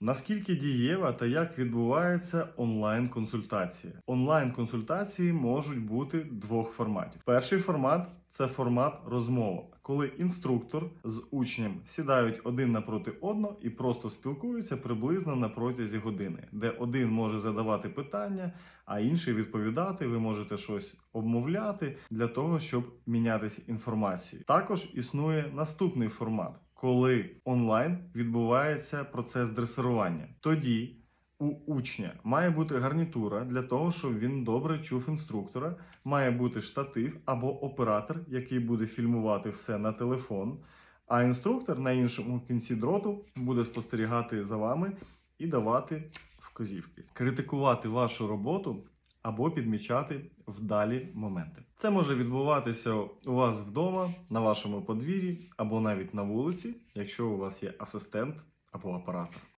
Наскільки дієва та як відбувається онлайн-консультація? Онлайн-консультації можуть бути двох форматів. Перший формат це формат розмова, коли інструктор з учнем сідають один напроти одного і просто спілкуються приблизно на протязі години, де один може задавати питання, а інший відповідати. Ви можете щось обмовляти для того, щоб мінятися інформацією. Також існує наступний формат, коли онлайн відбувається процес дресирування. Тоді у учня має бути гарнітура для того, щоб він добре чув інструктора, має бути штатив або оператор, який буде фільмувати все на телефон. А інструктор на іншому кінці дроту буде спостерігати за вами і давати вказівки, критикувати вашу роботу або підмічати вдалі моменти. Це може відбуватися у вас вдома, на вашому подвір'ї або навіть на вулиці, якщо у вас є асистент або оператор.